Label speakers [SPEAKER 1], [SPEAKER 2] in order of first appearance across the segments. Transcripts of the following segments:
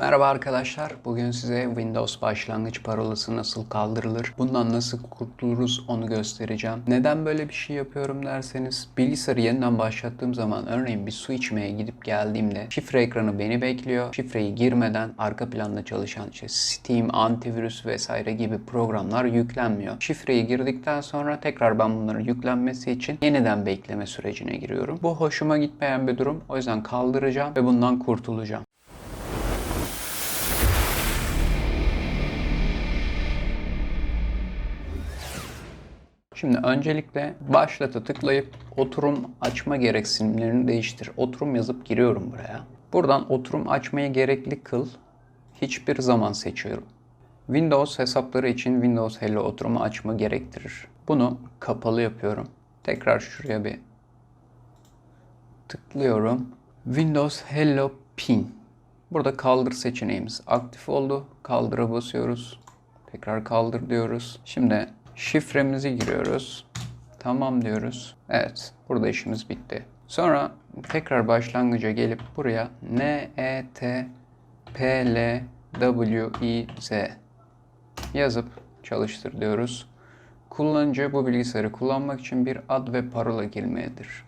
[SPEAKER 1] Merhaba arkadaşlar. Bugün size Windows başlangıç parolası nasıl kaldırılır, bundan nasıl kurtuluruz onu göstereceğim. Neden böyle bir şey yapıyorum derseniz, bilgisayarı yeniden başlattığım zaman örneğin bir su içmeye gidip geldiğimde şifre ekranı beni bekliyor. Şifreyi girmeden arka planda çalışan işte Steam, antivirüs vesaire gibi programlar yüklenmiyor. Şifreyi girdikten sonra tekrar ben bunların yüklenmesi için yeniden bekleme sürecine giriyorum. Bu hoşuma gitmeyen bir durum. O yüzden kaldıracağım ve bundan kurtulacağım. Şimdi öncelikle başlata tıklayıp oturum açma gereksinimlerini değiştir. Oturum yazıp giriyorum buraya. Buradan oturum açmayı gerekli kıl. Hiçbir zaman seçiyorum. Windows hesapları için Windows Hello oturumu açma gerektirir. Bunu kapalı yapıyorum. Tekrar şuraya bir tıklıyorum. Windows Hello Pin. Burada kaldır seçeneğimiz aktif oldu. Kaldıra basıyoruz. Tekrar kaldır diyoruz. Şimdi şifremizi giriyoruz. Tamam diyoruz. Evet, burada işimiz bitti. Sonra tekrar başlangıca gelip buraya N E T P L W I Z yazıp çalıştır diyoruz. Kullanıcı bu bilgisayarı kullanmak için bir ad ve parola girmelidir.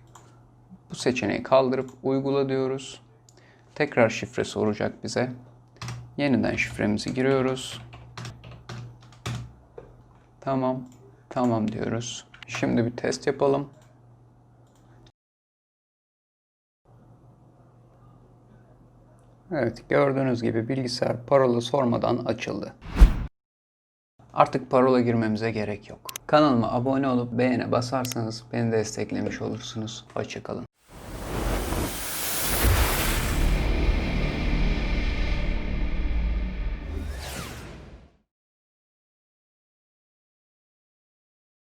[SPEAKER 1] Bu seçeneği kaldırıp uygula diyoruz. Tekrar şifre soracak bize. Yeniden şifremizi giriyoruz. Tamam. Tamam diyoruz. Şimdi bir test yapalım. Evet gördüğünüz gibi bilgisayar parola sormadan açıldı. Artık parola girmemize gerek yok. Kanalıma abone olup beğene basarsanız beni desteklemiş olursunuz. Hoşçakalın.